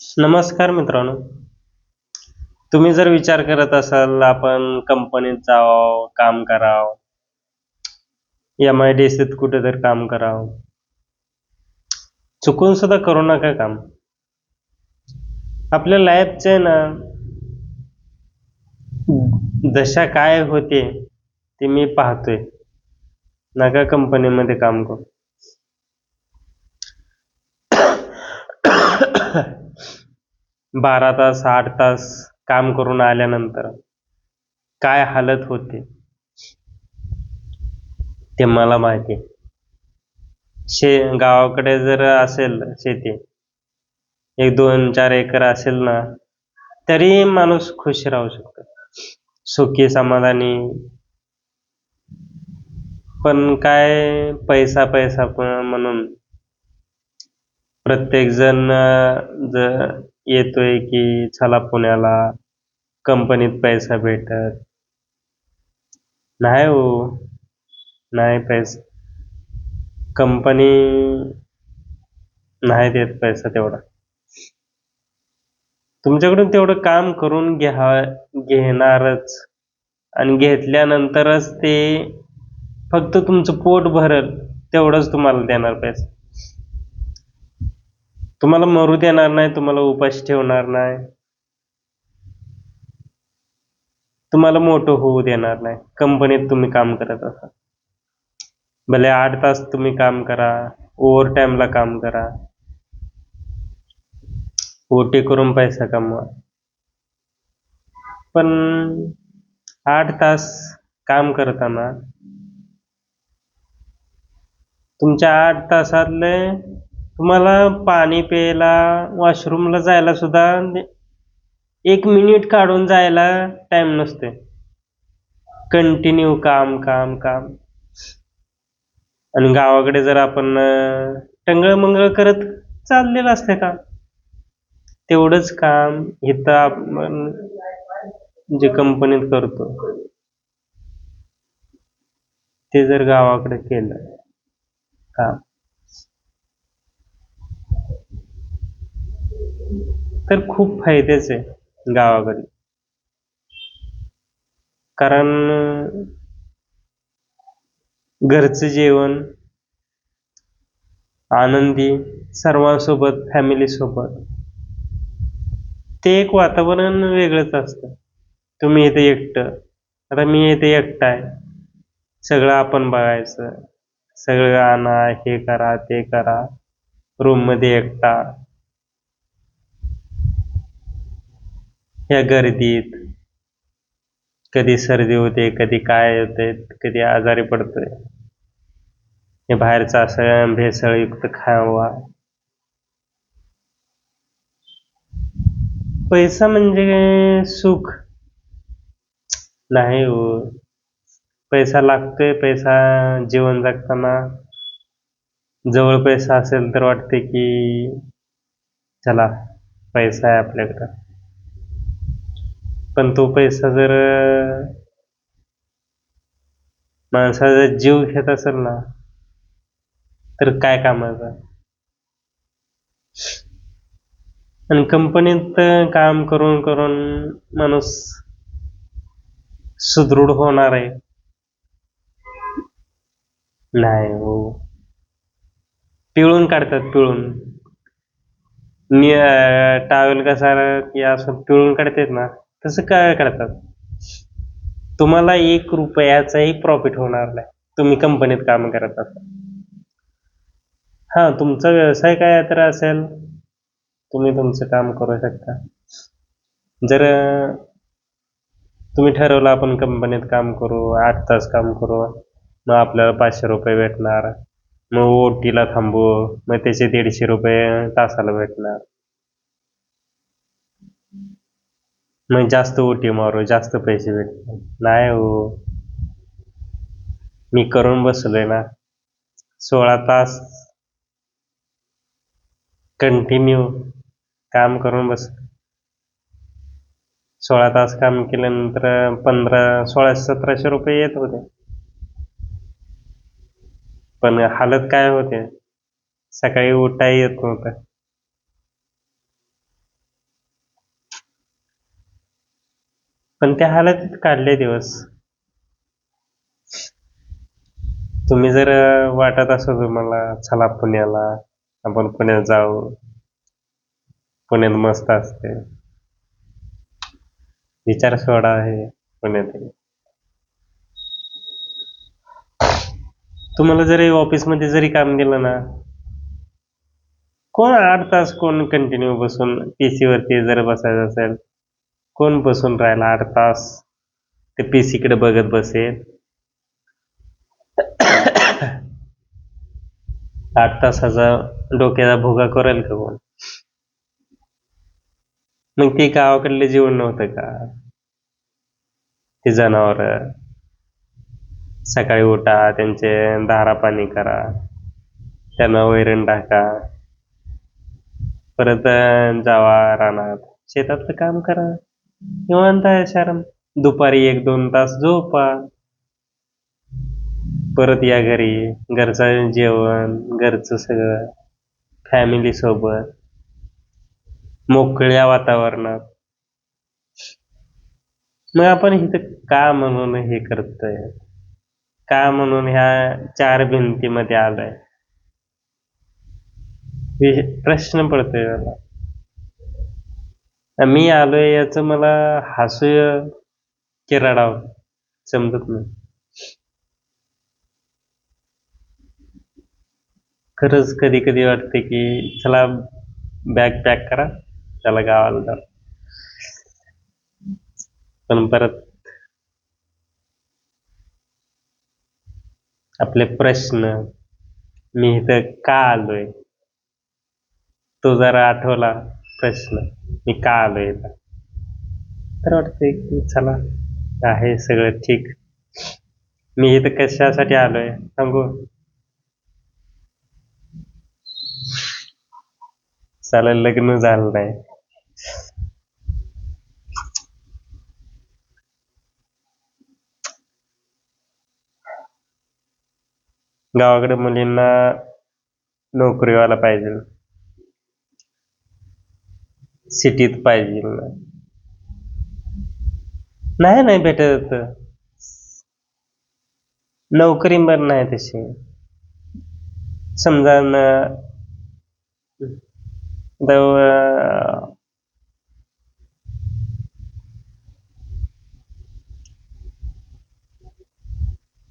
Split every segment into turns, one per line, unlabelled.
नमस्कार मित्रांनो. तुम्ही जर विचार करत असाल आपण कंपनीत जावं काम करावं एम आय डी सीत कुठेतरी काम करावं. चुकून सुद्धा करू नका काम. आपल्या लाईफचे ना दशा काय होते ते मी पाहतोय. नका कंपनीमध्ये काम करू. बारा तास आठ तास काम करून आल्यानंतर काय हालत होते ते मला माहिती आहे. शे गावाकडे जर असेल शेती एक दोन चार एकर असेल ना तरी माणूस खुश राहू शकतो सुखी समाधानी पण काय पैसा पैसा म्हणून प्रत्येक जण जर येतोय की चला पुण्याला कंपनीत पैसा भेटत. नाही हो. नाही पैसा कंपनी नाही देत पैसा तेवढा. तुमच्याकडून तेवढं काम करून घ्या घेणारच. आणि घेतल्यानंतरच ते फक्त तुमचं पोट भरल तेवढंच तुम्हाला देणार पैसा. तुम्हाला मरू देणार नाही तुम्हाला उपाशी ठेवणार नाही. तुम्हाला मोठं होऊ देणार नाही. कंपनीत तुम्ही काम करत असाल. भले आठ तास तुम्ही काम करा ओव्हर टाइमला काम करा. ओटी करून पैसा कमवा. पण आठ तास काम करताना तुमच्या आठ तासातले तुम्हाला पाणी प्यायला वॉशरूमला जायला सुद्धा एक मिनिट काढून जायला टाइम नसते कंटिन्यू काम काम काम. आणि गावाकडे जर आपण टंगळ मंगळ करत चाललेलं असते का? तेवढंच काम इथं आपण जे कंपनीत करतो. ते जर गावाकडे केलं काम. तर खूप फायद्याच आहे गावाकडे. कारण घरचं जेवण आनंदी सर्वांसोबत फॅमिली सोबत ते एक वातावरण वेगळंच असतं. तुम्ही इथे एकटं आता मी इथे एकटा आहे. सगळं आपण बघायचं. सगळं आणा हे करा ते करा. रूममध्ये एकटा. या गर्दीत. कधी सर्दी होते कधी काय होते कधी आजारी पडतोय. हे बाहेरचा असं भेसळयुक्त खावा. पैसा म्हणजे सुख. नाही हो. पैसा लागतोय पैसा जीवन जगताना. जवळ पैसा असेल तर वाटते की चला पैसा आहे आपल्याकडं. पण तो पैसा जर माणसाचा जीव घेत असेल ना तर काय कामाचा? आणि कंपनीत काम करून करून माणूस सुदृढ होणार आहे. नाही हो. पिळून काढतात पिळून. मी टावेल कसा की असं पिळून काढतात ना तसं काय करतात? तुम्हाला एक रुपयाचाही प्रॉफिट होणार नाही. तुम्ही कंपनीत काम करत असाल. हा तुमचा व्यवसाय काय तर असेल तुम्ही तुमचं काम करू शकता. जर तुम्ही ठरवलं आपण कंपनीत काम करू आठ तास काम करू मग आपल्याला पाचशे रुपये भेटणार. मग ओटीला थांबू मग त्याचे दीडशे रुपये तासाला भेटणार. मग जास्त ओटी मारू जास्त पैसे भेटतील नाही हो. मी करून बसलोय ना. सोळा तास कंटिन्यू काम करून बस सोळा तास काम केल्यानंतर पंधरा सोळाशे सतराशे रुपये येत होते. पण हालत काय होते? सकाळी उठाय येत नव्हतं. पण त्या हालतीत काढले दिवस. तुम्ही जर वाटत असो तुम्हाला चला पुण्याला आपण पुण्यात जाऊ. पुण्यात मस्त असते. विचार सोडा आहे पुण्यात. तुम्हाला जरी ऑफिसमध्ये जरी काम दिलं ना कोण आठ तास कोण कंटिन्यू बसून पीसी वरती जर बसायचं असेल कोण बसून राहिला आठ तास ते पीसी कडे बघत बसेल. आठ तासाचा डोक्याचा भोगा करेल का कोण? मग ते गावाकडले जीवन नव्हतं का? ते जनावर. सकाळी उठा त्यांचे दारा पाणी करा. त्यांना वैरण टाका. परत जावा रानात. शेतातलं काम करा. निवांत आहे शरम. दुपारी एक दोन तास झोपा. परत या घरी. घरचं जेवण घरचं सगळं. फॅमिली सोबत. मोकळ्या वातावरणात. मग आपण इथं का म्हणून हे करतोय? का म्हणून ह्या चार भिंतीमध्ये आलाय? प्रश्न पडतोय मला. मी आलोय याच मला हसू की रडावं समजत नाही. खरंच कधी कधी वाटते की चला बॅग पॅक करा त्याला गावाला जा पण परत आपले प्रश्न मी इथं का आलोय तो जरा आठवला प्रश्न. मी का आलोय इथं? तर वाटतंय की चला आहे सगळं ठीक. मी इथं कशासाठी आलोय? सांगू? चला लग्न झालं नाही. गावाकडे मुलींना नोकरीवाला पाहिजे. सिटीत पाहिजे. नाही नाही भेटत. नोकरी पण नाही तशी. समजा न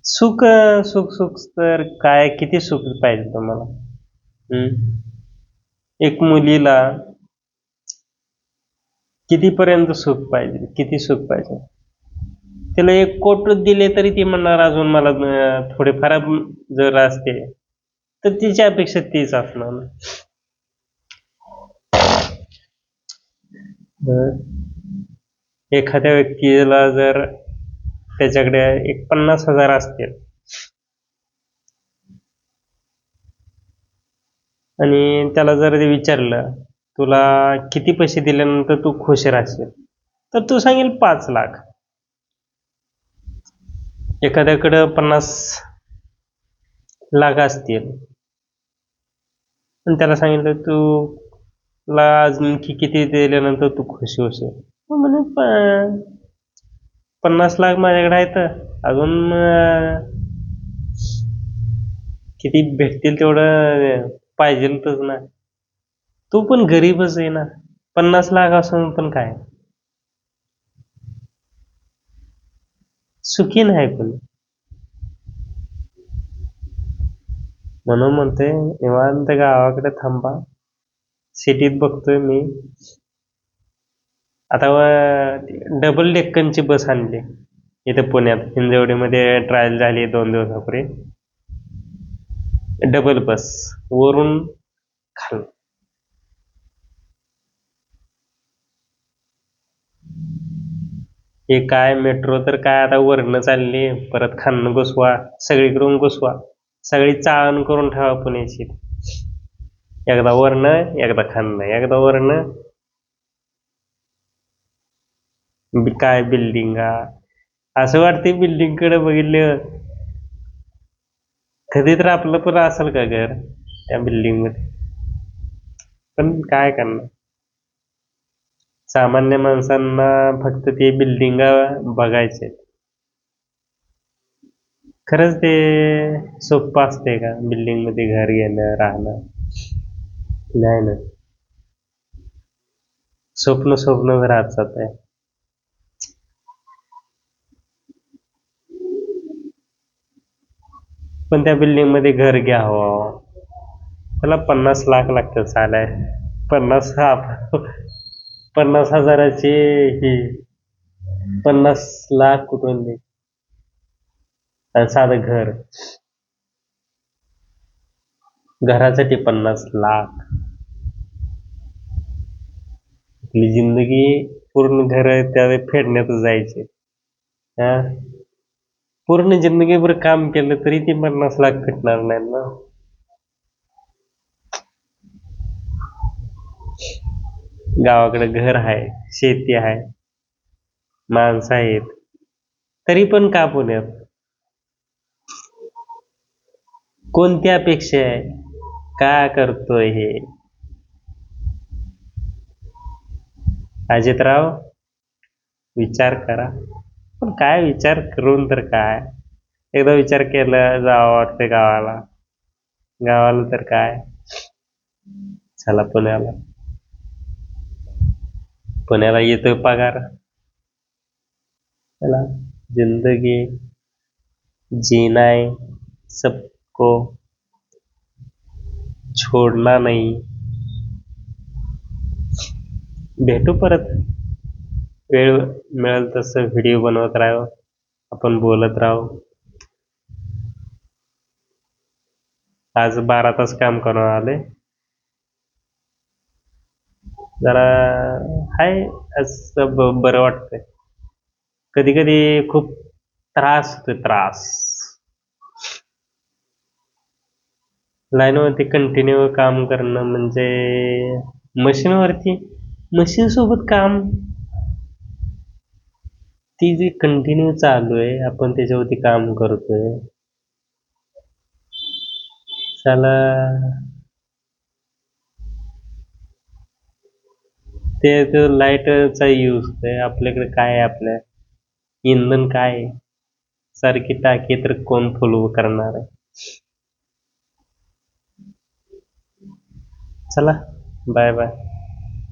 सुख सुख सुख तर काय किती सुख पाहिजे तुम्हाला? एक मुलीला कितीपर्यंत सुख पाहिजे? किती सुख पाहिजे? तिला एक कोट दिले तरी ती म्हणणार अजून मला थोडे थोडेफार जर असते तर तिच्या अपेक्षा तीच असणार. एखाद्या व्यक्तीला जर त्याच्याकडे एक पन्नास हजार असतील आणि त्याला जर ते विचारलं तुला किती पैसे दिल्यानंतर तू खुश राहशील? तर तू सांगेल पाच लाख. एखाद्याकडं पन्नास लाख असतील. आणि त्याला सांगितलं तू तुला की किती दिल्यानंतर तू खुशी होशील? म्हणे पन्नास लाख माझ्याकडे आहेत अजून किती भेटतील तेवढं पाहिजेलच ना. तो पण गरीबच आहे ना. पन्नास लाख असून पण काय? सुखी नाही कोणी. म्हणून म्हणते निवांत गावाकडे थांबा. सिटीत बघतोय मी. आता डबल डेक्कनची बस आणली. इथं पुण्यात. हिंजवडीमध्ये ट्रायल झाली दोन दिवसापूर्वी. डबल बस वरून खाल हे काय मेट्रो तर काय आता वरनं चालली. परत खालनं घुसवा सगळीकडून घुसवा. सगळी चाळण करून ठेवा पुण्याची. एकदा वरनं एकदा खालनं एकदा वरनं काय बिल्डिंगा असं वाटते बिल्डिंगकडे बघितले कधी तर आपलं पण असेल का घर त्या बिल्डिंगमध्ये? पण काय करणार? सामान्य माणसांना फक्त ते बिल्डिंग बघायचे. खरंच ते सोपं असते का बिल्डिंगमध्ये घर घेणं राहणं? नाही ना. स्वप्न स्वप्न राहत जात आहे पण त्या बिल्डिंगमध्ये घर घ्यावं. त्याला पन्नास लाख लागतात चालाय पन्नास हा- पन्नास हजाराची हे पन्नास लाख कुठून दे आणि साधं घर. घरासाठी पन्नास लाख. आपली जिंदगी पूर्ण घर त्या फेडण्यात जायचे. हा? पूर्ण जिंदगीभर काम केलं तरी ती पन्नास लाख भेटणार नाही ना? गावाकडे घर आहे शेती आहे माणसं आहेत तरी पण का पुण्यात कोणती अपेक्षा आहे? का करतोय हे? अजितराव विचार करा. पण काय विचार करून तर काय? एकदा विचार केला जावं वाटते गावाला. गावाला तर काय? चला पुण्याला. पुण्याला येतो पगार. चला, ज़िंदगी जीना है सबको छोड़ना नहीं. भेटू परत. वेळ मिळेल तसं व्हिडिओ बनवत राहू आपण बोलत राहू. आज बारा तास काम करून आले. जरा हाय असं ब- बरं वाटतंय. कधी कधी खूप त्रास होतोय त्रास. लाईनवरती कंटिन्यू काम करणं म्हणजे मशीनवरती मशीन सोबत काम ती जी कंटिन्यू चालू आहे आपण त्याच्यावरती काम करतोय. त्याला ते लाईटचा यूज आहे आपल्याकडे काय आहे आपल्या? इंधन काय आहे? सारखी टाकी तर कोण फुल करणार आहे? चला बाय बाय